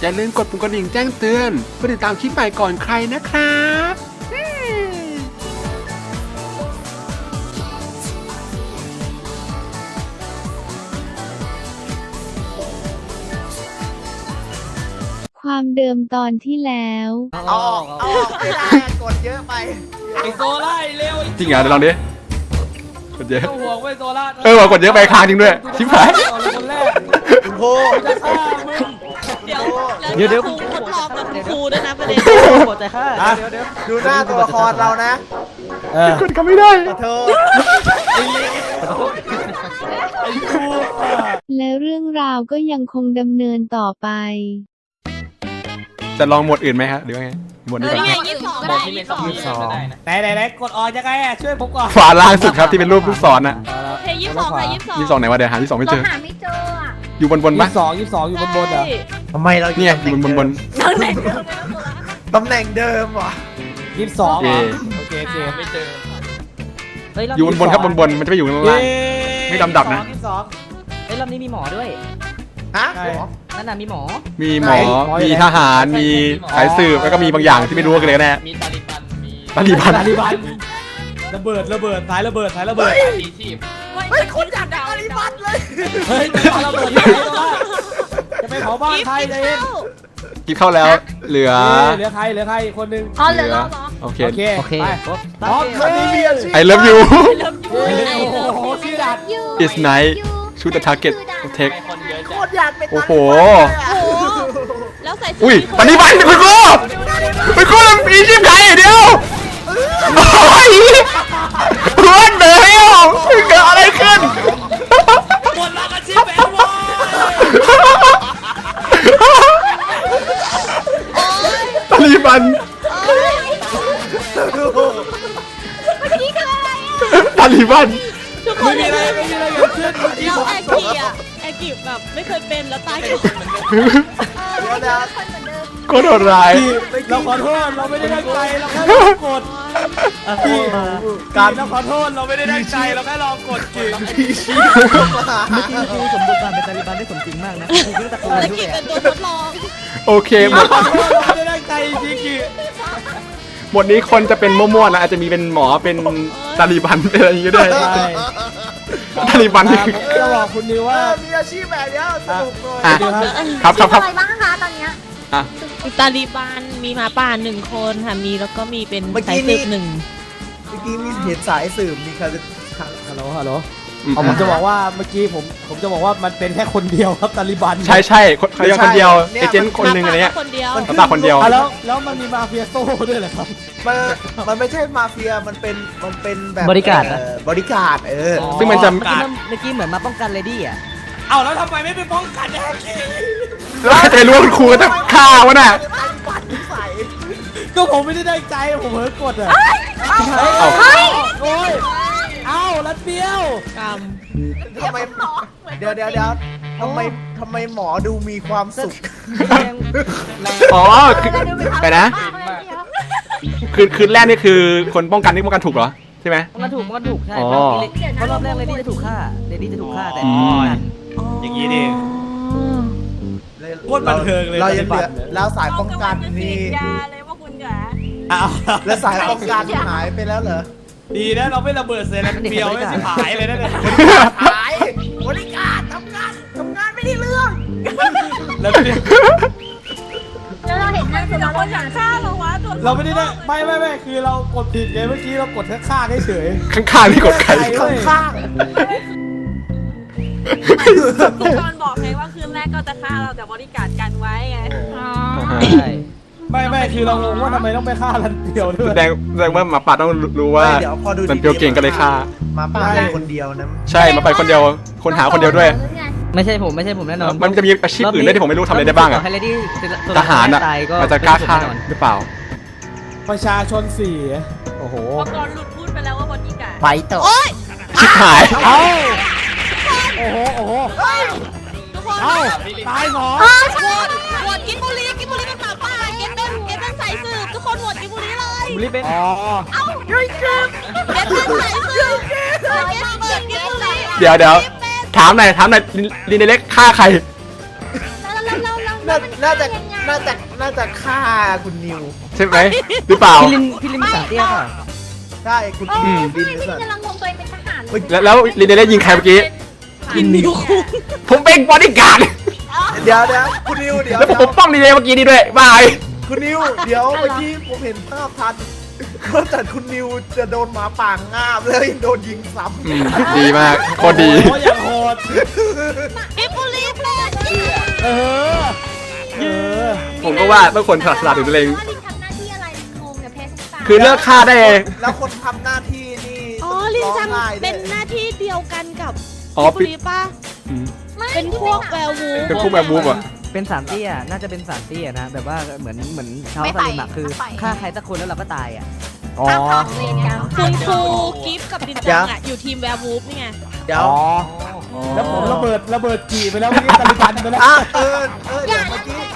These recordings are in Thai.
อย่าลืมกดปุ่มกระดิ่งแจ้งเตือนเพื่อติดตามคลิปใหม่ก่อนใครนะครับอืมความเดิมตอนที่แล้วเอาออกเอาออกไม่ได้อะกดเยอะไป ไอโซล่าไอ้เร็วจริงเหรอเดี๋ยวลองดิกดเยอะต้องห่วงไว้โซล่าเออว่ะกดเยอะไปค้างจริงด้วยชิบหายเอาเลยคนแรกคุณโพจะฆ่ามึง เดี๋ยวเดี๋ยวเดี๋ยวครูทดลองกับคุณครูด้วยนะประเด็นหัวใจค่ะอะเดี๋ยวเดี๋ยวดูหน้าตัวละครเรานะเออกดก็ไม่ได้ขอโทษไอ้ครูอะและเรื่องราวก็ยังคงดำเนินต่อไป จะลองหมวดอื่นไหมครับหรือว่าไงหมวดนี้ก่อนนี่ไงยี่สิบสองก็ได้ยี่สิบสองยี่สิบสองไหนไหนไหนกดออกยังไงอะช่วยผมก่อนขวาล่างสุดครับที่เป็นรูปลูกศรน่ะโอเคยี่สิบสองค่ะยี่สิบสองยี่สิบสองไหนวะเดี๋ยวหายี่สิบสองไม่เราเจอหาไม่เจออะอยู่บนบนยี่ปะสิบสองยี่สิบสองอยู่บนบนเหรอ ทำไมเราเนี่ยอยู่บนบนบนนั่งไหนเดิมตำแหน่งเดิมวะยี่สิบสองโอเค โอเคโอเคไม่เจอ เฮ้ยรอบอยู่บนบนครับบนบนมันจะไปอยู่ข้างล่าง ไม่ดำดับนะ ยี่สิบสอง เฮ้ยรอบนี้มีหมอด้วย ฮะใช่หรอ นั่นน่ะมีหมอ มีหมอไหนหมออยู่มีไหนทหาร มีสายสืบแล้วก็มีบางอย่างที่ไม่รู้กันเลยแน่มีตาลิบัน มีตาลีบัน ตาลิบันระเบิดระเบิดสายระเบิดสายระเบิดมีชีพ เฮ้ยคนจัดดาวเลยบัตเลย เฮ้ยจะเอาระเบิดที่ไหนตัวละ จะไปเผาบ้านใครใจเย็นกินเข้าแล้ว เหลือเหลือใครเหลือใครอีกคนนึงอ๋อเหลือเราเหรอโอเค โอเคโอเค ไปครบพร้อมคนนี้มีอาชีพ I love you เริ่มดูเฮ้ยไอ้โอ้เริ่มโหชื่อดัด It's night shoot the target protect ให้คนเยอะโคจัดตรอยากเป็นโอ้โห โอ้โหแล้วใส่เสื้อุ้ยมีคนตอนนี้บันคุณครูคุณครูมีชีพไทยเดียวโอ้ยเพื่อนเดียวเกิดอะไรขึ้นหมดละกันชิปแอนวอย ตาลีบันนี่คืออะไรอะตาลีบัน ทุกคไม่นมีอะไรไม่มีอะไรเกิดขึ้นเมื่อกี้แล้วผมแอกิอะแอกิแบบไม่เคยเป็นแล้วตายก่อนเดี๋ยวนะคนเหมือนเดิมก็โดนร้ายเราขอโทษเราไม่ได้ตั้งใจเราแค่ลองกดพี่การเราขอโทษเราไม่ได้ตั้งใจเราแค่ลองกดกิ่งพี่ชี้มาเมื่อกี้ครูสมบูรณ์การเป็นตาลิบันได้สมจริงมากนะครูก็ตะโกนแอด้วกิยเป็นอะตัวทดลอง โอเคหมดขอโทษเราไม่ได้ตั้งใจจริงกิ่งหมดนี้คนจะเป็นมั่วๆนะอาจจะมีเป็นหมอเป็นตาลีบันเป็นอะไรอย่างเงี้ยด้วยใช่ตาลีบันนี่ผมจะบอกคุณนิวเอว่าอมีอาชีพแบบเนี้ยสนุกเลยอะเดี๋ยวครับครับครับครับอะไรบ้างคะตอนเนี้ยอะมีตาลีบันมีหมาป่าหนึ่งคนค่ะมีแล้วก็มีเป็นสายสืบหนึ่งเมื่อกี้มีเห็นสายสืบมีใครจะฮัลโหลฮัลโหลอืม เอาผมจะบอกว่าเมื่อกี้ผมผมจะบอกว่ามันเป็นแค่คนเดียวครับตาลิบันใช่ใช่คนเขาเดียวคนเดียวเอเจนต์คนหนึ่งอะไรเงี้ยคนเดียว ตาคนเดียว อะแล้วแล้วมันมีมาเฟียโซ่ด้วยเหรอครับมันมันไม่ใช่มาเฟียมันเป็นมันเป็นแบบบริการดเอนะอบริการดเออซึ่งมันจะ เมื่อกี้มันเมื่อกี้เหมือนมาป้องกันเลดี้อะ เอาแล้วทำไมไม่ไปป้องกันแฮกกี้แล้วจะไปรู้ว่าคุณครูจะฆ่าวะน่ะปัดใส่ก็ผมไม่ได้ตั้งใจผมเผลอกดอะเอ้าโอ้ย เอ้าลัดเปี้ยวกรรม ทำไมเดี๋ยวเดี๋ยวเดี๋ยวทำไมทำไมหมอดูมีความสุขอ๋อคือไปนะ คืนคืนแรกนี่คือคนป้องกันนี่ป้องกันถูกเหรอใช่ไหม มันถูกมันถูกใช่อ๋อ เพราะรอบแรกเลดี้จะถูกฆ่าเลดี้จะถูกฆ่าแต่อืมอย่างนี้ดิโคตรบันเทิงเลยเรายังเหลือปฏิบัติเนี่ยแล้วสายป้องกันนี่ยาเลยว่าคุณจ๋าอ้าวแล้วสายป้องกันหายไปแล้วเหรอ ดีนะเราไม่ระเบิดเซรันเปียวไม่สิหายเลยนะเนี่ยหายบริการทำงานทำงานไม่ได้เรื่องแล้วเนี่ยแล้วเราเห็นหน้าคือเราคนอยากฆ่าเราวะตัวเราไม่ได้ได้ไม่ไม่ไม่คือเรากดผิดไงเมื่อกี้เรากดแค่ฆ่าเฉยข้างๆนี่กดใครข้างข้างคุณตอนบอกไงว่าคืนแรกก็จะฆ่าเราแต่บริการกันไว้ไง ใช่ๆ ไม่ไม่คือเรางงว่าทำไมต้องไปฆ่าลันเปียวด้วแสยดงแสดงว่าหมาป่าต้องรู้ว่า เดี๋ยวพอดูมันเปียวเก่งกันเลยค่ะมาป้าได้คนเดียวนะใช่มาไปคนเดียว คนหาคนเดียวด้วย ไม่ใช่ผมไม่ใช่ผมแน่นอนมันจะมีอาชีพอื่นด้วยที่ผมไม่รู้ทำอะไรได้บ้างอะให้เลดี้ทหารอะตายก็มันจะกล้าฆ่าแน่นอนหรือเปล่า ประชาชนสี่โอ้โหพอตอนหลุดพูดไปแล้วว่าบริการไปต่อชิบหายเอ้าโอ้โหโอ้โหทุกคนเอ้าตายหมอโหวตกินบุรี บุรีเป็นอ๋อเกตเป็นสายสืบเกตเปิดกินบุรีเดี๋ยวเดี๋ยวถามหน่อยถามหน่อยลินเดเล็กฆ่าใครเราเราเราเราน่าน่าจะยังไงน่าจะน่าจะฆ่าคุณนิวใช่ไหมหรือเปล่า พี่ลินพี่ลินมีสามเตี้ยค่ะใช่คุณเอนิอวใช่ดินพี่สันกำลังงงตัวเองเป็นทหารแล้วแล้วลินเดเล่ยิงใครเมื่อกี้กินนิวผมเป็นบอดี้การ์ดเดี๋ยวเดี๋ยวคุณนิวเดี๋ยวแล้วผมเดี๋ปยวกป้องลินเดเมื่อกี้นี่ด้วยบาย คุณนิว เดี๋ยวเมื่อกี้ผมเห็นภาพทันก็แต่คุณนิวจะโดนหมาป่างงาบแล้วยังโดนยิงซ้อืมดีมากโคตรดีโอ้ยอย่างโหดกินบุหรี่เลยเออเออผมก็ว่าต้องคนฉลาดฉลาดถึงตัวเองว่าลินทำหน้าที่อะไรงงเนี่ยเพชรตาคือเลิกฆ่าได้เองำแล้วคนทำหน้าที่นี่อ๋อลินร้องจังไห้เป็ด้นวยหน้าที่เดียวกันกับอ๋อกินบุหรี่ป่ะ อืมไม่เป็นพวกแวร์วูฟเป็นพวกแบบมูฟอะ เป็นสามเตี้ยน่าจะเป็นสามเตี้ยนะแบบว่าเหมือนเหมือนเท้าสลิมอะคือฆ่าใครสักคนแล้วเราก็ตายอะอ๋อคุณครูกิฟต์กับลินจังอะอยู่ทีมแวร์วูฟนี่ไงเดี๋ยวอ๋อแล้วผมระเบิดระเบิดจีไปแล้วเมื่อกี้ตะลุกันไปแล้ว อะเออเออเดี๋ยวเมื่อกี้โ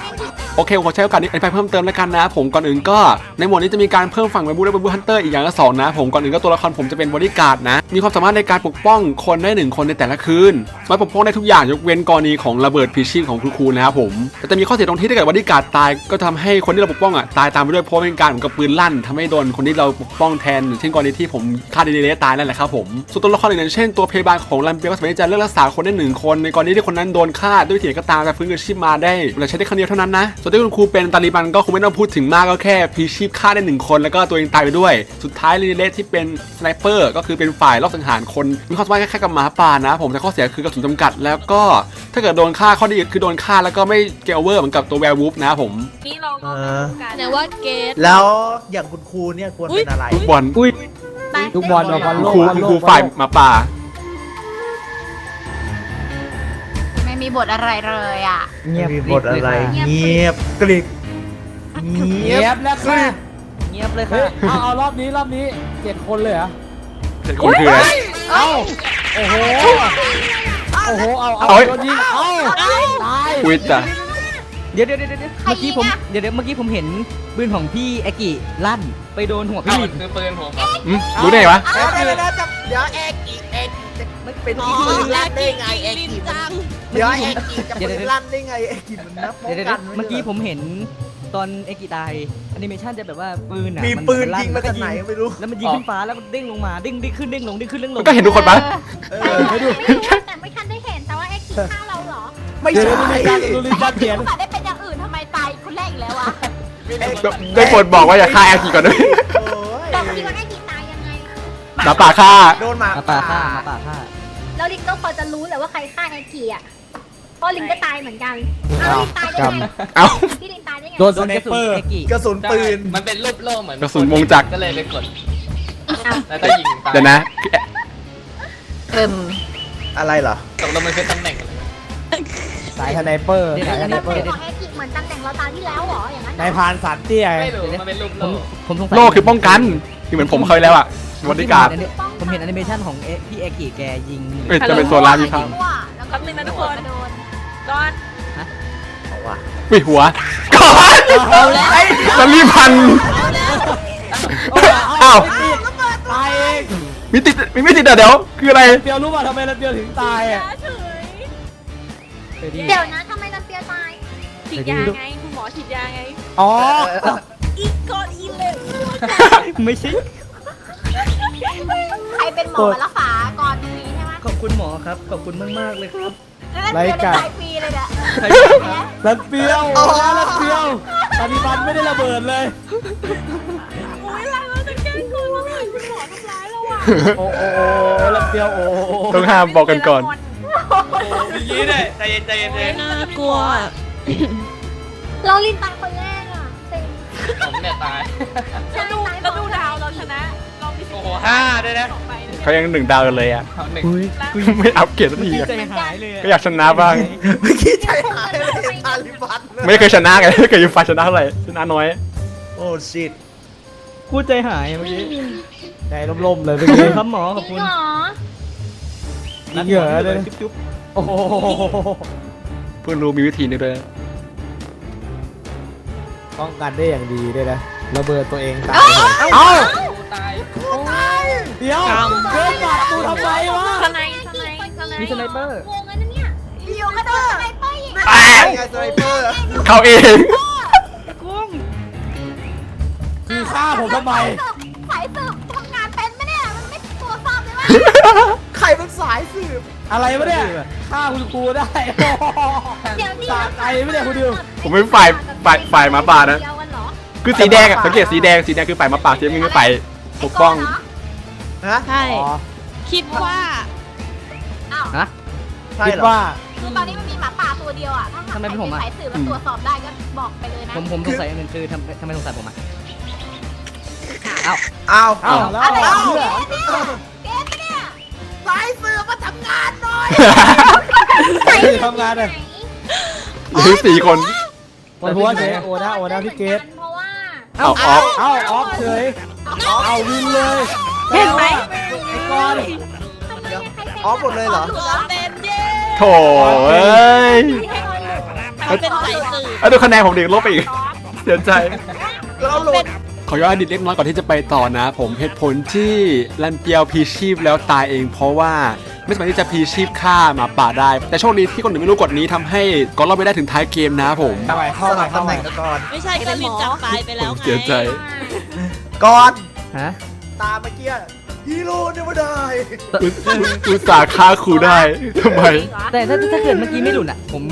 อเคผมขอใช้โอกาสนี้อธิบายเพิ่มเติมแล้วกันนะ ผมก่อนอื่นก็ในหมวดนี้จะมีการเพิ่มฝั่งเวบูและเวบูฮันเตอร์อีกอย่างละสองนะ ผมก่อนอื่นก็ตัวละครผมจะเป็นบอดี้การ์ดนะ มีความสามารถในการปกป้องคนได้หนึ่งคนในแต่ละคืนสามารถปกป้องได้ทุกอย่างยกเว้นกรณีของระเบิดพีชีพของคุณครูนะครับผมแต่จะมีข้อเสียตรงที่ถ้าเกิดบอดี้การ์ดตายก็ทำให้คนที่เราปกป้องอะตายตามไปด้วยเพราะเป็นการเหมือนกับปืนลั่นทำให้โดนคนที่เราปกป้องแทนอย่างเช่นกรณีที่ผมฆ่าเดเดเลตายนั่นแหละครับผมส่วนตัวละครอื่นเช่นตัวพยาบาลของลัมเปียก็สามารถจะเลือกรักษาคนได้หนึ่งคน ในกรณีที่คนนั้นโดนฆ่าด้วยวิธีก็ตามแต่ฟื้นคืนชีพมาได้แต่ใช้ได้ครั้งเดียวเท่านั้นนะส่วนที่คุณครูเป็นตาลีบันก็คงไม่ต้องพูดถึงมากก็แค่พีชีพฆ่าได้หนึ่งคนแล้วก็ตัวเองตายไปด้วย สุดท้ายเรนเลสที่เป็นสไนเปอร์ก็คือเป็นฝ่ายรอบสังหารคนมีความสามารถคล้ายๆกับหมาป่านะ ผมแต่ข้อเสียคือกระสุนจำกัด แล้วก็ถ้าเกิดโดนฆ่าข้อดีคือโดนฆ่าแล้วก็ไม่เกลเวอร์เหมือนกับตัวแวร์วูฟนะครับผมนี่เราเออเนี่ยว่าเกต แล้วอย่างคุณครูเนี่ยควรเป็นอะไร ลูกบอลอุ้ยลูกบอลบอลคุณโลกครูบอลคุณโลครูกฝ่ายหมาป่า ม่มีบทอะไรเลยอะ เงียบมีกบริทบเลอะไรยค่ะเงียบกริบเงีเงียยบบแล้วค่ะเงียบเลยเฮ้ค่ะยเอาเอารอบนี้รอบนี้เจ็ดคนเลยเหรอเจ็ดคนคืออะไรเอ้าโอ้โหโอ้โหเอาเอาเอ้ยโดนยิงเอ้าตายวิทย์อะเดี๋ยวเดี๋ยวเดี๋ยวเดี๋ยวเมื่อกี้ผมเดี๋ยวเดี๋ยวเมื่อกี้ผมเห็นปืนของพี่แอกิลั่นไปโดนหัวพี่ลินอืมรู้ได้ไงวะเดี๋ยวเดี๋ยวเดี๋ยวจะเดี๋ยวเอกอีกเอกจะ ไม่เป็นอ๋ออีกปืนแล้ลั่วนได้กินไงเอกลินอีกจังเดี๋ยวเอกอีกจะปืนลั่นได้ไงเอกอีกมันนับป้องเดี๋ยวเดี๋ยวกัเดี๋นยวเมื่อกี้ผมเห็นตอนเอกิตายแอนิเมชันจะแบบว่าปืนอะมีนปืนลั่ยิงมาจากไหนไม่รู้ แล้วมันยิงขึ้นฟ้าแล้วมันเด้งลงมาเด้งเด้งขึ้นเด้งลงเด้งขึ้นเด้งลมังนก็เห็นทุกคนปะเอเอออไม่รู้แต่ไม่ทันได้เห็นแต่ว่าเอ็กซ์ฆ่าเราเหรอไม่เดี๋ยวใช่ดูลินจันดูลินจันเขียนแต่ได้เป็นอย่างอื่นทำไมตายคนแรกอีกแล้วอะได้โปรดบอกว่าอย่าฆ่าแอร์กีก่อนด้วย โอ้ย หมาป่าฆ่า โดนหมามาป่าฆ่ามาป่าฆ่าแล้วลิงก็พอจะรู้แหละว่าใครฆ่าไอ้กีอะเพราะลิงก็ตายเหมือนกันเอาลิงตายได้ไงเอ้า พี่ลิงตายได้ไงโดนโดสนไนกระสุนเปอร์เอกิกระสุนปืน มันเป็นรูปโล่เหมือนกระสุนวงจักร ก็เลยไปกด อ้าวแล้วก็ยิงตายเดี๋ยวนะ เอิ่มอะไรเหรอตกลงมันคือตำแหน่งอะไรสายสไนเปอร์เดี๋ยวสายสอันไนนี้เปอร์ของไอ้กีเหมือนตำแหน่งเราตาที่แล้วเหรออย่างนั้นเหรนายอพรานสันเตี้ยไม่รู้ มันเป็นรูปผมโล่ผมสงสัยโล่คือป้องกัน ที่เหมือนผมเคยแล้วอะ บอดี้การ์ดผมเห็นแอนิเมชันของเอพี่เอกิแกยิงเอ้ยจะเป็นโซลาร์มีครับแล้วก็มีนะทุกคนก่อนเอาว่ะวิหัวก่อนแล้วรีบพันอ้าวตายเองมีติดมีไม่ติดอะเดี๋ยวคืออะไร เปียวรู้ป่ะทำไมเราเปียวถึงตายอะเฉยเคยดีเดี๋ยวนะทำไมลำเปียตาย ฉีดยาไง คุณหมอฉีดยาไง อ๋อ อีกก่อนอีเลยไม่ใช่ ใครเป็นหมอมารักษาก่อนตรงนี้ใช่ไหมขอบคุณหมอครับ ขอบคุณมากๆเลยครับแล้วลำเปียได้ตายฟรีเลยเนี่ยใครลันเปียวลันเปียวตาลีบันไม่ได้ระเบิดเลย โอ้ยเราจะแกล้งคนว่าคุณหมอทำร้ายเราอะโอ้โอ้โอ้ลันเปียวโอ้โอ้ต้องห้ามบอกกันก่อน อย่างนี้เลยใจเย็นใจเย็นใจเย็นน่ากลัวเราลินตายคนแรกอะเซ็งผมเนี่ยตายแล้วดูแล้วดูดาวเราชนะเรามีสิท โอ้ธิ์โหห้าด้วยนะสองใบเลยเขายังหนึ่งดาวกันเลยอะเอาหนึ่งไม่อัพเกรดสักทีพี่อะใจหายเลยก็อยากชนะบ้าง เมื่อกี้ใจหายเลยเห็นตาลิบันเลยไม่เคยชนะไงไม่เคยยิงไฟชนะเท่าไหร่ชนะน้อย โอ้ชิตพูดใจหายเมื่อกี้ใจล่มๆเลยเมื่อขอบคุกี้ณครับหมอขอบจริคุงณเหรอยิงเหรอเลยจุ๊บจุ๊บโอ้โหเพิ่งรู้มีวิธีนี้ด้วยป้องกันได้อย่างดีด้วยนะระเบิดตัวเองตายเอ้า ตายเดี๋ยวเดินบาดตูทำไมวะสไนสไนสไนมีสไนเปอร์งงเลยนะเนี่ยอยู่ก็โดนสไนเปอร์ยิงแตกไงสไนเปอร์เขาเองพุ่งคือฆ่าผมทำไมสายสืบทำงานเป็นไหมเนี่ยมันไม่ตรวจสอบเลยว่าใครเป็นสายสืบอะไรวะเนี่ยฆ่าคุณครูได้เดี๋ยวนี้สะใจไหมเนี่ยคุณดิวผมเป็นฝ่ายฝ่ายฝ่ายหมาป่านะเดียวกันเหรอคือสีแดงอะสังเกตสีแดงสีแดงคือฝ่ายหมาป่าสีน้ำเงินคือฝ่าย ปกป้องฮะใช่ อ๋อคิดว่า อ้าวฮะใช่คิดเหรอ ว่า คือตอนนี้มันมีหมาป่าตัวเดียวอะ ถ้าหากทำไมเป็นผมอะ สายสืบมันตรวจสอบได้ก็บอกไปเลยนะผมผมสงสัยอย่างหนึงคือทำทำไมสงสัยผมอะเอ้าอ้าวเอ้าแล้วอะไรเอาของเพื่อเกเนี่ยเกปะเนี่ยสายสืบมาทำงานหน่อยทำงานเลยหรือสี่คน ปวดหัวเฉยโอนะโอนะพี่เกตเพราะว่า เอาออก เอ้าออฟเฉย เอาวินเลยเห็นไหมไอ้ก้อนทำไมอะใครเซ็นออฟหมดเลยเหรอตัวเป็นเย่โถเอ้ยให้ออยหลุดเขาเป็นสายสืบเอาดูคะแนนผมดิลบไปอีกเสียใจ เราหลุดขอย้อนอดีตเล็กน้อยก่อนที่จะไปต่อนะ ผมเหตุผลที่ลันเปียวพีชีพแล้วตายเอง เพราะว่าไม่สามารถที่จะพีชีพฆ่าหมาป่าได้ แต่โชคดีที่คนอื่นไม่รู้กฎนี้ทำให้ก็รอดไปได้ถึงท้ายเกมนะผมเข้าไปเข้าสไปลับเข้าตำแหไปน่งกันก่อน ไม่ใช่ก็ลินจับตายไปแล้วไงเสียใจ ก่อน ฮะตามเมื่อกี้ฮีโร่เนี่ยไม่ได้อุตอุตอุตส่าห์ฆ่าครูได้ทำไม แต่ถ้าถ้าเกิดเมื่อกี้ไม่หลุดอะ ผม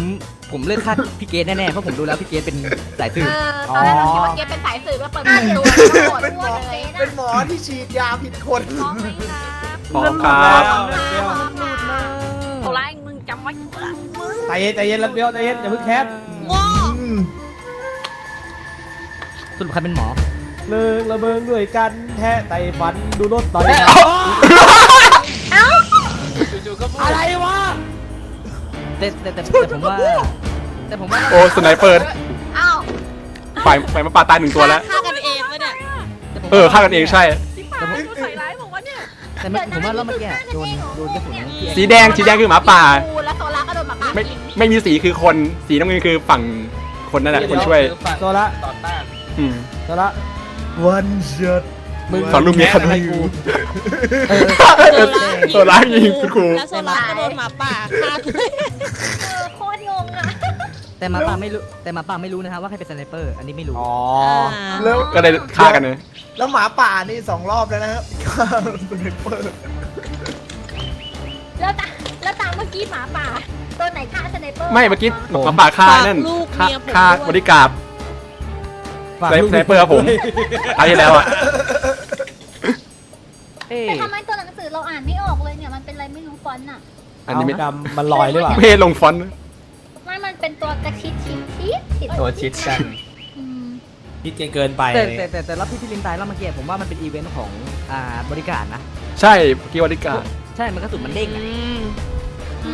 ผมเลือกฆ่าพี่เกตแน่ๆ เพราะผมรู้แล้วพี่เกตเป็นสายสืเอบอตอนแรกเราคิดว่าเกปเป็นสายสืบแล้วเปิดเผยตัวแล้วก็โหดเป็นหมทั่วอเลยนะเป็นหมอที่ฉีดยาผิดคนพร้อมไหมครับขอบครับโอ้ไล่มึงจำไว้เถอะใจเย็นใจเย็นแล้วเดียวใจเย็นอย่าเพิ่งแคปโง่อืมสรุปใครเป็นหมอ เลิกระเบิงด้วยกันแท้ไต้ฝันดูรถต่อยจู่ๆก็พูดอะไรวะแต่แต่แต่แต่ผมว่า แต่ผมว่าโอ้สไนเปอร์อ้าวฝ่ายฝ่ายหมาป่าตายหนึ่งตัวแล้ว ฆ่ากันเองวะเนี่ยแต่ผมเออฆ่ากันเองใช่ป่าดูใส่ร้ายบอกว่าเนี่ยแต่ไม่ผมว่ารอบเมื่อกี้อะโดนโดนกระสุนพี่สีแดงสีแดงคือหมาป่ากูและโซล่าก็โดนหมาป่าไม่กินไม่มีสีคือคนสีน้ำเงินคือฝั่งคนนั่นแหละคนช่วย โซละต่อต้านอืมโซละ วันเชิดมึงสอนลูกเมียแพ้อะไรกูตัวร้ายยิงคุณครู แล้วโซล่าก็โดนหมาป่าฆ่าเออโคตรงงอะแต่หมาป่าไม่รู้แต่หมาป่าไม่รู้นะครับว่าใครเป็นสไนเปอร์ อันนี้ไม่รู้ อ๋อ แล้วก็เลยฆ่ากันเลยแล้วหมาป่านี่สองรอบแล้วนะครับฆ่าสไนเปอร์แล้วตาแล้วตามเมื่อกี้หมาป่าตัวไหนฆ่าสไนเปอร์ไม่เมื่อกี้หมาป่าฆ่านั่นลูกฆ่าเมียผมฆ่าด้วยบริการด ฝากสไนลูกสไนเปอร์ครับผมตายที่แล้วอะเอ้ยแต่ทำไมตัวหนังสือเราอ่านไม่ออกเลยเนี่ยมันเป็นอะไรไม่รู้ฟอนต์อะอันนี้ไม่เอาดำมันลอยหรือเปล่าไม่ให้ลงฟอนต์ไม่มันเป็นตัวกระชิดชิดชิดติดตัวชิดกันอืมคิดเกินไปแต่แต่แต่แต่รอบที่พี่ลินตายรอบเมื่อกี้ผมว่ามันเป็นอีเวนต์ของอ่าบริการนะ ใช่เมื่อกี้บริการดใช่ มันกระสุนมันเด้งอะอื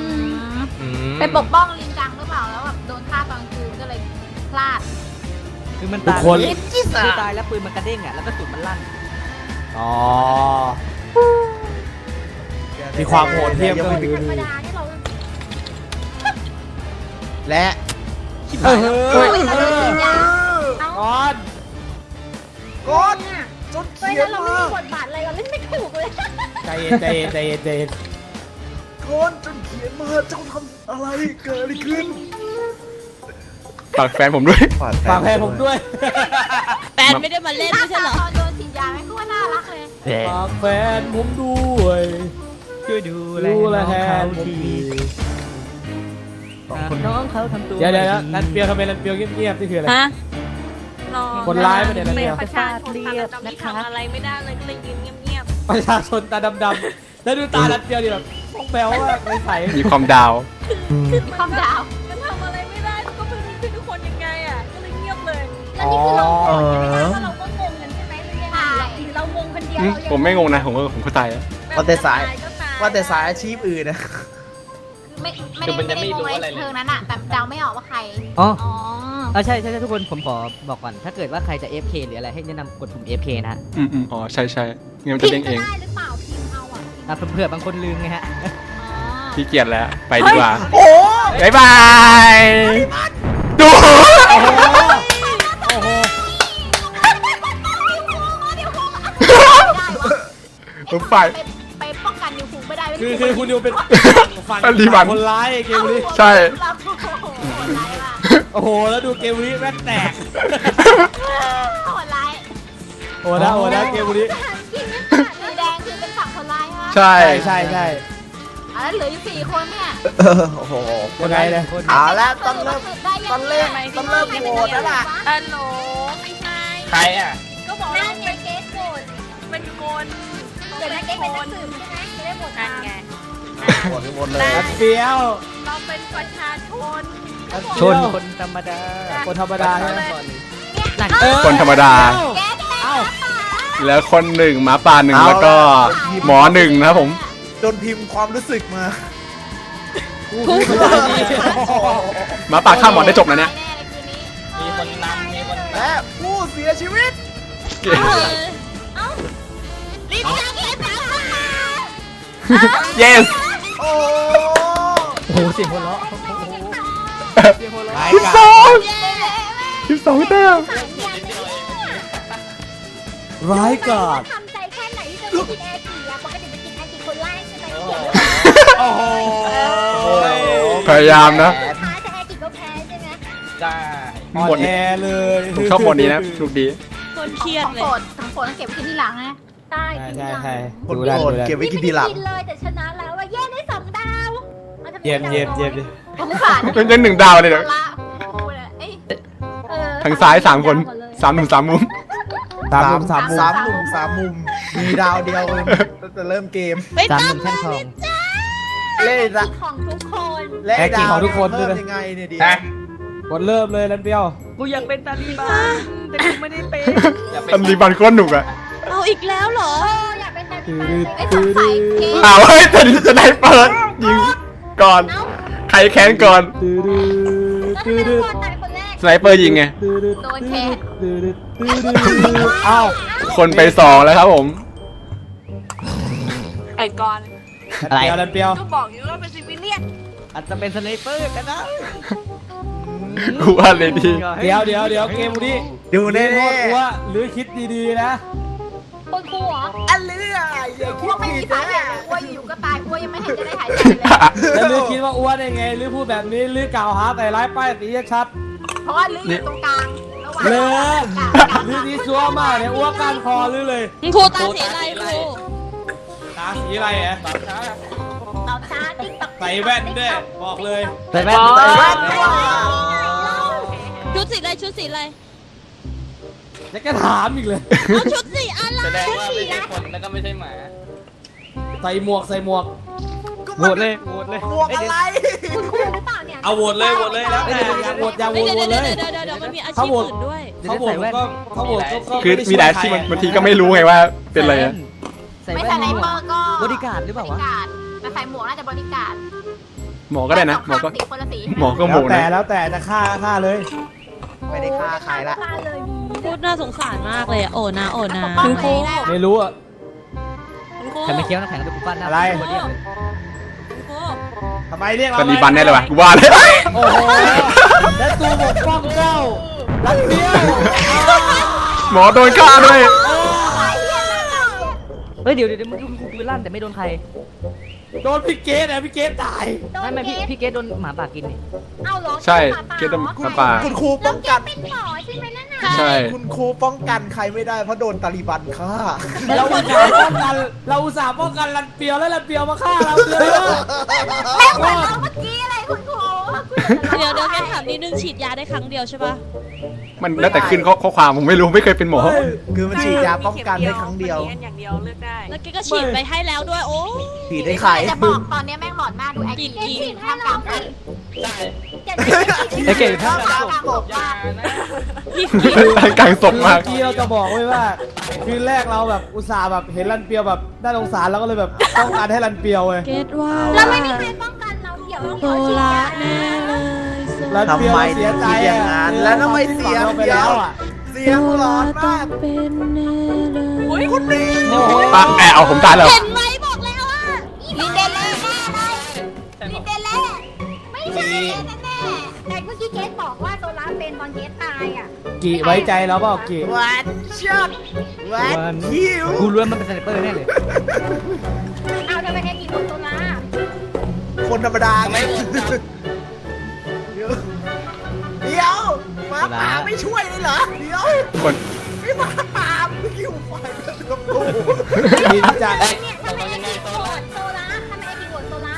มอืมไปปกป้องลิงกังหรือเปล่าแล้วแบบโดนฆ่าตอนกลางคืนก็เลยพลาด คือมันทุกตายคน คือตายแล้วปืนมันกระเด้งอะแล้วกระสุนมันลั่นอ๋อ มีความโหดเหี้ยมก็คือธรรมดาที่เราและ เออเฮ้ยเราโดนฉีดยาเอ้าก้อนก้อนเนี่ยจนเฮ้ยเขียแล้วนเราไม่มามีบทบาทอะไรเราเล่นไม่ถูกเลยใจเย็นใจเย็นใจเย็นใจเย็นก้อนจนเขียนมาเจ้าทำอะไรเกิดอะไรขึ้น ฝากแฟนผมด้วย ฝากแพ้ผมด้วยแฟนไม่ได้มาเล่นไม่ใช่เหรอ ตอนโดนฉีดยาไหมก็ว่าน่ารักเลย ฝากแฟนผมด้วยช่วยดูดูแลน้องแทเขานผมทีทีน้องเขาทำตัวเดี๋ยวเดี๋ยวไม่นันเปียวทำไมนันเปียวเงียบๆนี่คืออะไร ฮะคนร้ายปะเนี่ยนั่นเป็เนี่นยประชาชนตาดำๆที่ทำอะไรไม่ได้เลยก็เลยยืนเงียบประชาชนตาดำๆแล้วดูตานันเปียวดิแบบมองแปลว่าใส มีความดาวคำดาว แล้วนี่คือเราโกรธกันไม่ได้ว่าเราก็งงกันใช่ไหมหรือยังไงหรือเรางงคนเดียวอืมเรายังผมไม่งงนะ ผมก็ผมเข้าใจอะว่าแต่สายก็ตาย ว่าแต่สายอาชีพอื่นนะ ไม่ไม่ได้ไม่ได้งงในเชิงนั้นอะแต่เดาไม่ออกว่าใคร อ๋ออ๋อ เออใช่ใช่ใช่ทุกคนผมขอบอกก่อน ถ้าเกิดว่าใครจะ FK หรืออะไรให้แนะนำกดปุ่ม FK นะฮะอืมอืมอ๋อใช่ใช่งั้นมันพิจะมเด้งพ์เองจะได้หรือเปล่าพิมพ์เอาอะอะเผื่อบางคนลืมไงฮะอ๋อพี่เกียรแล้ว ไปดีกว่าโอ้บ๊ายบายดู ผมฝ่ายไปไปป้องกันนิวคุงไม่ได้คือคือคุณดิวเป็นฝั่งอันดีหวังคนร้ายเกมนี้ ใช่ เราโหดร้ายมากโอ้โห แล้วดูเกมนี้แม่งแตก โหดร้ายโอ้นะโอ้นะเกมนี้ทหารกินไม่ผ่านสีแดงคือเป็นฝั่งคนร้ายฮะใช่ ใช่ใช่ใช่อะแล้วเหลืออยู่สี่คนเนี่ยเออโอ้โหยังไงเนี่ยเอาละต้องเริ่มสืบได้ยังต้องเริ่มต้องเริ่มโหวตแล้วล่ะ ฮัลโหลไม่ใช่ใครอะก็บอกว่าเป็นเกส เดี๋ยวนะเกสเป็นนักสืบใช่ไหมจะได้โหวตนั่ตานมไงโหวตหมดเลยรัดเปรี้ยวเราเป็นประชาชนรัดชเปรี้นยวคนธรรมดา คนธรรมดาใช่ไหมหลังเออคนธรรมดา แกสเอ้าแล้วคนหนึ่งหมาป่าหนึ่งเอาแล้วก็หมอหนึ่งนะครับผมจนพิมพ์ความรู้สึกมากูไม่ได้ดีหมาป่าฆ่าหมอได้จบนะเนี่ยแน่เลยคืนนี้มีคนนำมีคนและผู้เสียชีวิตเอ้า ลิ้นจังเก็บหมาป่า yes โอ้โอ้โหเสียงหัวเราะรายสิบกาสรองสิบสองแต้มสามอย่างเลยเนี่ยร้ายกาจทำใจแค่ไหนที่จะไม่กินแอร์กี่อะปกติจะกินแอร์กี่คนไล่ใช่ไหมเกี่ยวโอ้โหพยายามนะท้ายจะแอร์กี่ก็แพ้ใช่ไหมจ้าหมดแอร์เลยผมชอบหมดนี้นะถูกดีคนเครียดของเลโปรยดของโปรดต้องเก็บไว้กินที่หลังนะ ใช่ใช่กินใช่ที่หลังใช่คนดูได้โกรธดูได้เก็บไว้กินทีหลังกินเลยแต่ชนะแล้วว่าเย้ได้สองดาวอาทำไเยี่ยมเยี่ยมเยี่ยมสงสารเป็นยังหนึ่งดาวเลยเดี๋ยวละกูเนี่ยเอ้ยเออทางซ้ายสามคนสามหนุ่มสามมุม สามมุมสามมุมสามมุมสามมุม มีดาวเดียวเลยตั้งแต่เริ่มเกมไม่สามต้หองนุ่มแท่งทอง เล่นละของทุกคนและแอคทีฟดาวของทุกคนเพิ่มด้วยนะ ยังไงเนี่ยดีฮะกดเริ่มเลยลันเปรี้ยวกูอยากเป็นตาลีบานแต่กูไม่ได้เป็นอย่าไปอันรีบันโคตรหนุกอะ เอาอีกแล้วเหรอ เอออยากเป็นแต่ไอ้สงสัยเกมอ้าวเฮ้ยจะจะได้เปิดยิงก่อน เอ้าใครแค้นก่อนตื้อดื้อแล้วตื้อทำไมดื้อก่อนตายคนแรกสไนเปอร์ยิงไงตื้อดื้อโดนแคสตื้อดื้อตื้อดื้อเอ้าคนไปสองแล้วครับผม ไอ้กอนอะไรลันเปรี้ยวก็บอกอยู่ว่าเป็นซิวิเลียนอาจจะเป็นสไนเปอร์ก็ได้กูว่าเลยดี เดี๋ยวเดี๋ยวเดี๋ยวเกมนี้ดูเล่แน่นโทษกูว่าหรือคิดดีๆนะ คนครูเหรอๆอันเลืออย่าคิดว่าไม่ผิมีดสานะเหตุเลยอ้วยอยู่ๆก็ตายอ้วยยังไม่ทันจะได้หายใจเลยแล้วหรือคิดว่าอ้วนได้ไงหรือพูดแบบนี้หรือกล่าวหาแต่ร้ายป้ายสีชัด เพราะว่าลืออยู่ตรงกลางระหว่างเลยกลางหรือที่ซัวมากเนี่ยอ้วนก้านคอหรือเลยครูตาเสียอะไรครูตาสีอะไรอะตามช้าเอาช้าติ๊กต๊อกใส่แว่นด้วยบอกเลย ใส่แว่นใส่แว่น ชุดสีอะไรชุดสีอะไร จะก็ถามอีกเลย เอาชุดสีอะไรแสดงว่าไม่ใช่คนแล้วก็ไม่ใช่หมา ใส่หมวกใส่หมวกโหวตเลยโหวตเลยบวกอะไร คุณครูหรือเปล่าเนี่ยเอาโหวตเลยโหวตเลยแล้วแต่ อยากโหวตอยากโหวเดี๋ตยวโหวเดี๋ยวตเลยเดี๋ยวเดี๋ยวเดี๋ยวเดี๋ยวมันมีอาเขาชีพโหวตอื่นด้วย เขาโหวตก็เขาโหวตก็ก็คือไได้มีหลายที่บางทีก็ไม่รู้ไงว่าเป็นอะไรอะใส่ไม่แว่ใส่นไนหมเปวอกร์ก็บริการดหรือเปล่าวะบริการดแต่ใส่หมวกน่าจะบริการดหมอก็ได้นะหมอก็สีคนละสีหมอก็หแล้มูวแต่นะแล้วแต่จะฆ่าฆ่าเลยไม่ได้ฆ่าใครละฆ่าเลย พูดน่าสงสารมากเลยอะโอ้นะโอ้นะคุณครูไม่รู้อะคุณครูใครไม่เคี้ยวน้ำแข็งกับกูปั้นหน้าอะไรบนเรียบเลยคุณครูทำไมเรียกเราตาลีบันแน่เลยวะกูว่าเลยโอ้โหแล้วตูบกป้องเจ้ารักเดียวหมอโดนฆ่าด้วย เฮ้ยเดี๋ยวเดี๋ยวเดี๋ยวมึงดูกูปืนลั่นแต่ไม่โดนใคร โดนพี่เกตอะพี่เกตตายไม่ไม่พี่พี่เกดโดนหมาป่ากินนี่เอาเหรอใช่หมาเกตต้องหรอหมาป่าคุณครูแล้ป้วองเกกันเป็นหมอใช่ไหมนั่นน่ะใช่ คุณครูป้องกันใครไม่ได้เพราะโดนตาลีบันฆ่า เราอุตส่าห์ป้องกันเราอุตส่าห์ป้องกันรันเปียวแล้วรันเปียวมาฆ่าเราเลยแม่งเหมือนเราเมื่อกี้อะไรคุณครู เดี๋ยวเดี๋ยวแกถาม นิดนึงฉีดยาได้ครั้งเดียวใช่ปะมันแล้วแต่ขึ้นข้อข้อความผมไม่รู้ไม่เคยเป็นหมอ คือมันฉีดยาป้องกันได้ครั้งเดียวแล้วแกก็ฉีดไปให้แล้วด้วย โอ้ฉีดได้ใครจะบอกตอนนี้แม่งหลอนมากดูแอคกินทีกินทำกรรมกันใช่ไอ้เก่งข้าท่าวกลางศพอย่าว่านะพี่กินร่างกายศพคือมาเมื่กอกี้เราจะบอกไว้ว่าคืนแรกเราแบบอุตส่าห์แบบเห็นรันเปียวแบบน่าสงสารเราก็เลยแบบป้องกันให้รันเปียวเลยเกตว่าแล้วไม่มีใครป้องกันเราเดี๋ยวโซละแน่เลยโซ รัละนเปียวเสียใจทำไมถึงคิดอย่างนั้นแล้วทำไมเสียงเราไปแล้วอะเสียงหลอนมากเป็นแน่เลยคุณดีโอ้โหปะแอบเอาผมตายแล้วเห็นไหมบอกแล้วอะลินเดเล่แน่เลยลินเดเล่ไม่ใช่แน่ๆแต่เมื่อกี้เกสบอกว่าโซล่าเป็นตอนเกสตายอะกี่ไว้ใจแล้วเปล่ากี่วันช็อตวันคิวกูรู้ว่ามันเป็นสไนเปอร์แน่เลย เอาทำไมแค่กี่คนโซล่าคนธรรมดาไง ไม่ช่วยเลยเหรอ เดี๋ยวคนไอ้หมาป่าไม่อยู่ฝ่ายเดียวกับกูลินจังเนี่ยทำไมไอ้กิโหวตโซล่าทำไมไอ้กิโหวตโซล่า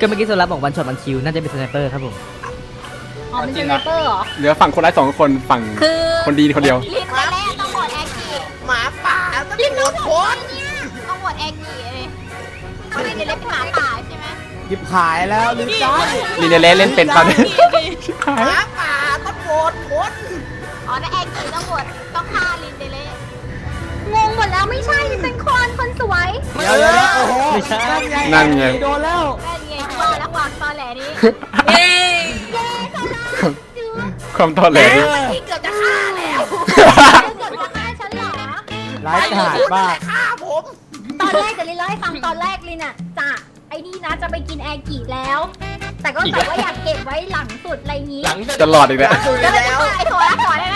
ก็เมื่อกี้โซลับบอกวันช็อตวันคิว น่าจะเป็นสไนเปอร์ครับผมอ๋อเป็นสไนเปอร์เหรอ เหลือฝั่งคนร้ายสองคนฝั่งคือคนดีคนเดียวลินไปแรกต้องโหวตแอคกีหมาป่าต้องลินโดต้องนโหโพวสตเนี่ยต้องโหวตแอคกีเลยเพราะลินจะเล็กเป็นหมาป่าใช่ไหมหยิบขายแล้วลินจังลีเนเล่เล่นเป็นตอนนี้หมา แล้วไม่ใช่ลินเป็นคนคนสวยเดี๋ยวเดี๋ยวเดี๋ยวโอ้โหไม่ใช่นั่นไง โดนแล้วนั่นไงว่าแล้ววางตอแหลนี้เย้เย้โซล่าจูความทอดแหลนี่ที่เกือบจะฆ่าแล้วเกือบจะฆ่าฉันเหรอร้ายกาจมากฆ่าผมตอนแรกจะลินเล่าให้ฟังตอนแรกลินอะจะไอ้นี่นะจะไปกินแอร์กีแล้ว แต่ก็แบบว่าอยากเก็บไว้หลังสุดอะไรงี้หลังจากจะหลอดอีกแล้วสุดก็เลยแล้วไอ้โซล่าขอได้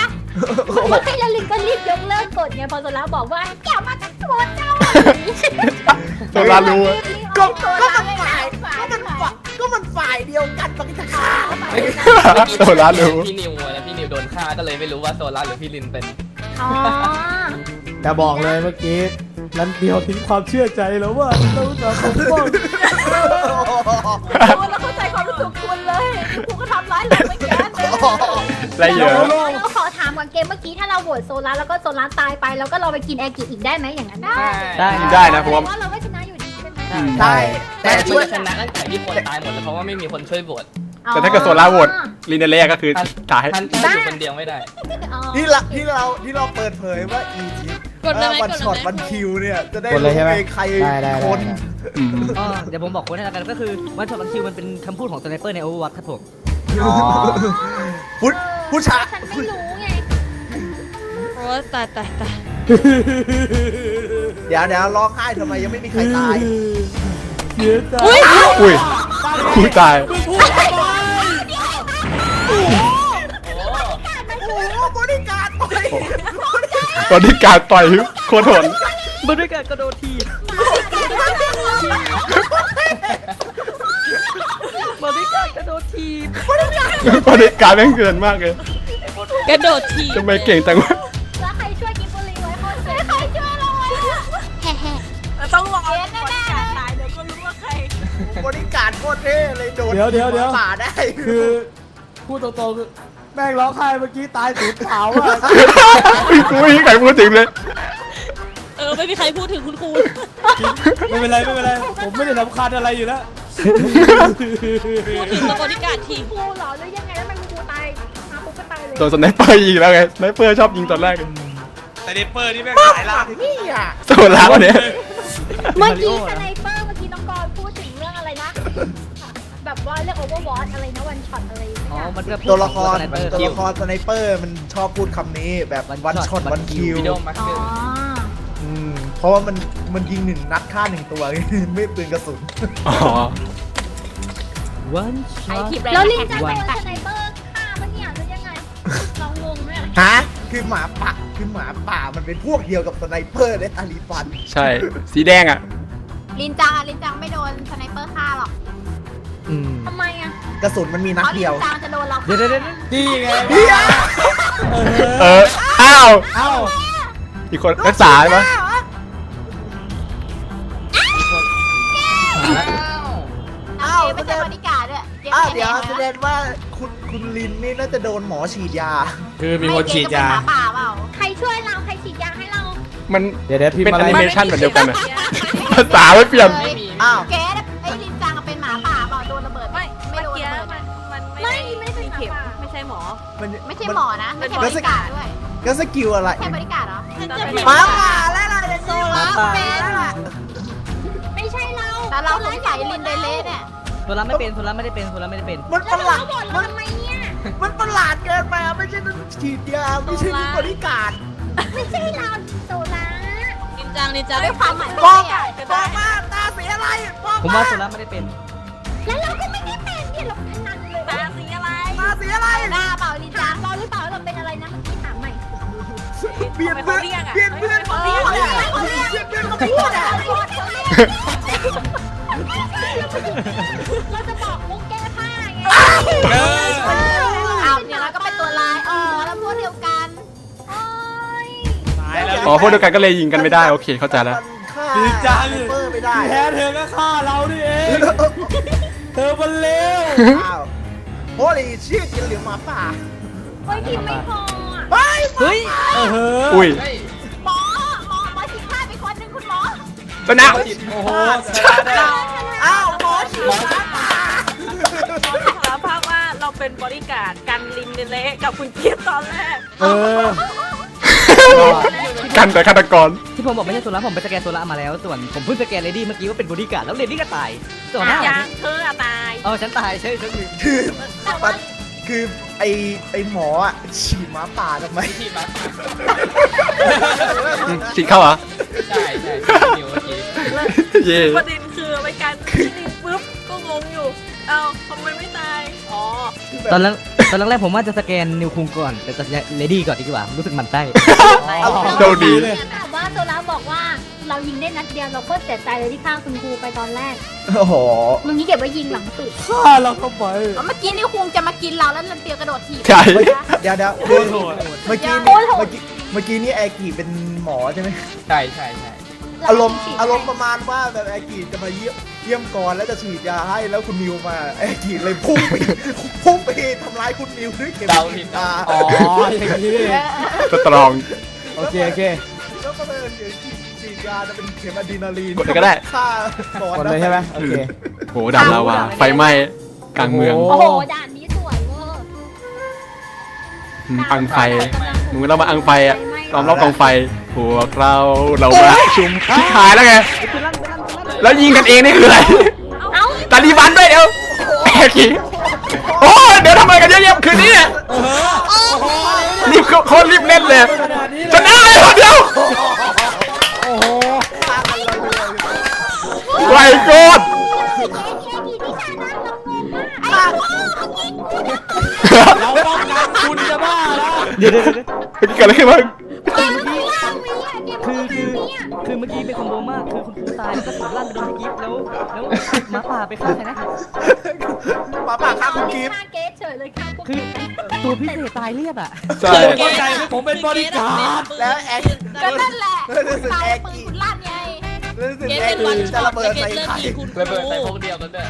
ไหมให้แล้วลินก็รีบยกเลิกกฎไงพอโซล่าบอกว่าแกมาจากโซเจ้าโซลารู้ก็ก็มันฝ่ายก็มันฝ่ายก็มันฝ่ายเดียวกันมันก็จะฆ่าโซลารู้พี่นิวแล้วพี่นิวโดนฆ่าก็เลยไม่รู้ว่าโซล่าหรือพี่ลินเป็นอ๋อแต่บอกเลยเมื่อกี้ลันเปียวทิ้งความเชื่อใจแล้วว่าเราจะปกป้องคุณแล้วเข้าใจความรู้สึกคุณเลยคุณก็ทำร้ายเราไม่แก่เลย ไรเยอะ เราขอถามก่อนเกมเมื่อกี้ถ้าเราโหวตโซล่าแล้วก็โซล่าตายไปแล้วก็เราไปกินแอร์กีอีกได้ไหมอย่างนั้นได้ได้ได้นะผมว่า ว่าเราไม่ชนะอยู่ดีใช่ไหมได้แต่แต่ช่ช่ววยยชนะตั้งแต่ที่คนตายหมดแล้วเพราะว่าไม่มีคนช่วยโหวตแต่ถ้าเกิดโซลาโหวตลีเนเล่ก็คือตาย ท่านท่านอยู่คนเดียวไม่ได้ อ๋อที่เราที่เราที่เราเปิดเผยว่าอีทีกดเลยไหมวันกดช็อตเลยไหมวันคิวเนี่ยจะได้กดเลยใช่ไหมรู้ว่าใครได้ได้คนได้อืมอ๋อเดี๋ยวผมบอกคนให้แล้วกันก็คือวันช็อตวันคิวมันเป็นคำพูดของสไนเปอร์ในโอเวอร์วัตครับผม อ๋อผู้ผู้ชายฉันไม่รู้ไงโอ้ตายตายตายเดี๋ยวเดี๋ยวร้องไห้ทำไมยังไม่มีใครตายเสียใจอุ้ยอุ้ยตายโอ้โหบริการไปตอนที่การต่อยโคตรโหดมาด้วยกันกระโดดทีบ มาด้วยกันกระโดดทีบตอนที่การแม่งเกินมากเลยกระโดดทีบทำไมเก่งจังวะแล้วใครช่วยกิฟบุรีไว้คนเดียวใครช่วยเราไว้อะแฮ่ต้องรอๆเกแน่ๆเลยตายเดี๋ยวก็รู้ว่าใครบริการโคตรเท่เลยโดนเดี๋ยวเดี๋ยวเดี๋ยวป่าได้คือพูดตรงๆคือแม่งร้องไห้เมื่อกี้ตายสูญเปล่าอะกูไม่มีใครพูดถึงเลยเออไม่มีใครพูดถึงคุณครูไม่เป็นไรไม่เป็นไรผมไม่ได้สำคัญอะไรอยู่แล้ว พูดถึงกับบริการทีมครูเหรอหรือยังไงแล้วมันครูตายมาปุ๊บก็ตายเลยโดนสไนเปอร์ยิงแล้วไงสไนเปอร์ชอบยิงตอนแรกป้าหลังนี่อะโซลาวันนี้เมื่อกี้สไนเปอร์เมื่อกี้น้องกรพูดถึงเรื่องอะไรนะ แบบว่าเรื่องโอเวอร์วอตอะไรนะวันช็อตอะไรสักอ๋ออย่างมันก็พูดตัวละครสไนเปอร์ตัวละครสไนเปอร์มันชอบพูดคำนี้แบบ One วัน shot ช็อต one วันคิววิดีโอมาร์อ๋อคอืมเพราะว่ามันมันยิงหนึ่งนัดฆ่าหนึ่งตัวไม่ปืนกระสุนอ๋อ วันไอช็อตทีมแล้วลิงจะโดวันนสไนเปอร์ฆ่าปะเนี่ยหรือยังไงเรางงเนี่ยฮะคือหมาป่าคือหมาป่ามันเป็นพวกเดียวกับสไนเปอร์ในตาลีฟันใช่ สีแดงอะ ลินจังอะลินจังไม่โดนสไนเปอร์ฆ่าหรอกอืมทำไมอะกระสุนมันมีนัดเพราะลิเดียนวจังจะโดนเราเดี๋ยวเดี๋ยวเดี๋ยวนี่ไงเฮียเอออ้าว เอ้าอีกคนรักษาใช่ปะอ้ อ้าวแพ้เดี๋ยวแน่แสนะดงว่าคุณคุณลินนี่น่าจะโดนหมอฉีดยา คือมีคนฉีดยา ไม่เกมจะเป็นหมาป่าเปล่าใครช่วยเราใครฉีดยาให้เรามันเดี๋ยวเดี๋ยวพิมเป็นพ์อะแอไรนิเมชันแบบเดียวกันอะภาษาไม่เปลี่ยนไม่มีอ้าวเกสไอ้ลินจังอะเป็นหมาป่าเปล่าโดนระเบิดไม่ไม่โดนระเบิดมันไม่ไม่ได้เป็นหมาป่า ไม่ใช่หมอ มันไม่ใช่หมอนะไม่ใช่บแล้วริการด้วยก็สกิลอะไรใช่บริการเหรอฉันจะหมาป่าแล้วล่ะอย่างโซนี้ล่าหมาเป็ป่านแล้วล่ะไม่ใช่เราแต่เราสงสัยลินเดเล่เนี่ย โซล่าไม่เป็นโซล่าไม่ได้เป็นโซล่าไม่ได้เป็นมันประหลาดแล้วเราโหวตเราทำไมเนี่ย มันประหลาดเกินไปอะไม่ใช่ฉีดยาไม่ใช่บริการไม่ใช่เราโซล่านินจังนินจังด้วยความหมายบอกอะบอกมาตาสีอะไรบอกผมว่าโซล่าไม่ได้เป็น แล้วเราก็ไม่ได้เป็นเนี่ยเราพนันเลยตาสีอะไรตาสีอะไรหน้าเปล่าลินจางเราหรือเปล่าเราเป็นอะไรนะเมื่อกี้ถามใหม่เปลี่ยนเพื่อนเปลี่ยนเพื่อนมาพูดอะเปลี่ยนเพื่อนมาพูดอะ เราจะบอกมุกแก้ผ้าไงเอออาวเนี่ยเราก็เป็นตัวร้ายอ๋อเราพวกเดียวกันโอ้ยตายแล้วอ๋อพวกเดียวกันก็เลยยิงกันไม่ได้โอเคเข้าใจแล้ว ดีจังเปอร์ไม่ได้แพ้เธอก็ฆ่าเราดิเองเธอมันเลวอาวโอ้ยชื่อกินเหลือหมาป่าโอ้ยทีมไม่พออะเฮ้ยเฮ้ออเฮ้อุ้ยหมอหมอหมอฉีดผ้าวไปคนหนึ่งคุณหมอชนะ โอ้โหชนว อ้าวหมอฉีดหมาป่าสารภาพว่าเราเป็นบริการดกันลินเละกับคุณเจี๊ยบตอนแรกเออกันแต่ฆาตกรที่ผมบอกไม่ใช่โซล่าผมไปสแกนโซล่ามาแล้ว ส่วนผมเพิ่งสแกนเลดี้เมื่อกี้ว่าเป็นบอดี้การ์ดแล้วเลดี้ก็ตายส่วนหน้ายังเธออะตายเออฉันตายใช่ฉันลืมคือมันคือไอไอหมออะฉีดหมาป่าทำไมที่มฉีดเข้าเหรอใช่ใช่พี่นิวเมื่อกี้ เย่ประเด็น ไปการที่นี่ปุ๊บก็งงอยู่ เอ้าทำไมไม่ตาย อ๋อตอนแรกตอนแรกๆผมว่าจะสแกนนิวคุงก่อน แต่ตัดเลดี้ก่อนดีกว่า รู้สึกหมันไส้โชคดีแต่ว่าโซล่าบอกว่าเรายิงได้นัดเดียวเราก็เสียใจเลยที่ฆ่าคุณครูไปตอนแรก โอ้โหมึงนี้เก็บไว้ยิงหลังสุด ฆ่าเราเข้าไปเมื่อกี้นี่คงจะมากินเราแล้วลันเปียวกระโดดถีบใช่เดี๋ยวเดี๋ยวโคตรโหดเมื่อกี้โคนี่ตรโหดเมื่อกี้เมื่อกี้นี่แอร์กีเป็นหมอใช่ไหมใช่ใช่ใช่ อารมณ์อารมณ์ประมาณว่าแบบแอร์กีจะมาเยี่ยมเยี่ยมก่อนแล้วจะฉีดยาให้แล้วคุณนิวมาแอร์กีเลยพุ่งไปพุ่งไปทำร้ายคุณนิวด้วยเข็มเดาฉีผิดดยาอ๋ออย่างนี้นี่เองสตรอง โอเคโอเค แล้วก็เลยฉีดยาจะเป็นเข็มอะดรีนาลีนกดเลยก็ได้ ฆ่าก่อนกดเลยใช่ไหมโอเค โหดับลาวาไฟไหม้กลางเมืองโอ้โอ้โหด่านนี้สวยเวอร์อืมอังไฟ มึงเรามาอังไฟอะ ล้อมรอบกองไฟพวกเราเรามาชุมชิบหายแล้วไง แล้วยิงกันเองนี่คืออะไรเอ้าตาลีบันด้วยเดี๋ยวแอกกี้โอ้ยเดี๋ยวทำไมกันเยอะแยะคืนนี้อะรีบโคตรรีบเล่นเลยชนะเลยคนเดียวโอ้โหไวโกดเราป้องกันคุณจะบ้าแล้วเดี๋ยวเดี๋ยวเดี๋ยวเกิดอะไรขึ้นบ้าง คือคือคือเมื่อกี้เป็นคอมโบมากคือคุณครูตายแล้วก็สวนลั่นไปโดนกิฟต์แล้วแล้วหมาป่าไปฆ่าใครนะ หมาป่าฆ่าคุณกิฟต์ฆ่าเกสเฉยเลยค่ะพวกคือตัวพิเศษตายเรียบอะใช่เข้าใจไหมผมเป็นบริการดแล้วแอร์ก็นั่นแหละรู้สึกตายแอร์ปืนกีคุณลั่นไงรู้สึกเกสแอเป็นร์วันกีช็จะอตระเบิดเกใส่สเริ่มไข่ยิงคุณครูระเบิดใส่พวกเดียวกันด้วย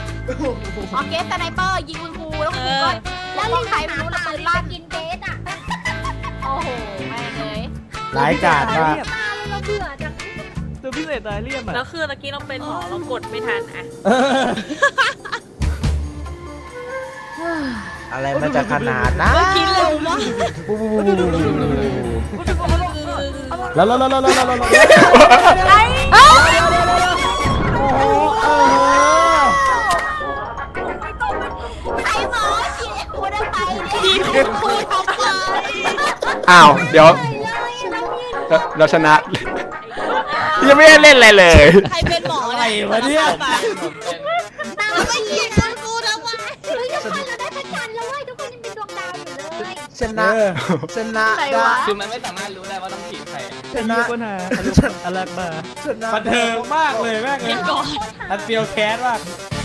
อ๋อเกสสไนเปอร์ยิงคุณครูแล้วคุณครูก็แล้วก็ใครไม่รู้ระเบิดลั่นกินเกสอะโอ้โหแม่ งเลยหลายกาดมาก ตาเราเบื่อจังตัวพิเศษตายเรียบอะแล้วคือตะกี้เราเป็นหมอเรากดไม่ทันอะอะไรมันจะขนาดนั้นเมื่อกี้เร็วมากแล้วแล้วแล้วแล้วแล้วแล้วแล้วไอ้โอ้โหเออใครหมอฉีดให้กูได้ไปเนี่ยทีมคุณครูทำไมอ้าว เดี๋ยว เลยเลยเราเนี่ยเราชนะ ยังไม่ได้เล่นอะไรเลยใครเป็นหมออะไรวะเนี่ยผมเป็นตามไปยิงคุณครูทำไมเฮ้ยทุกคนเราได้พระจันทร์แล้วเว้ยทุกคนยังเป็นดวงดาวอยู่เลยชนะเออ ชนะอะไรได้วะ คือมันไม่สามารถรู้ได้ว่าต้องฉีดใครชนะปัญหาอะไรมาชนะบันเทิงมากเลยแม่งเลเดี๋ยยวก่อนอันเปียวแคสมากเ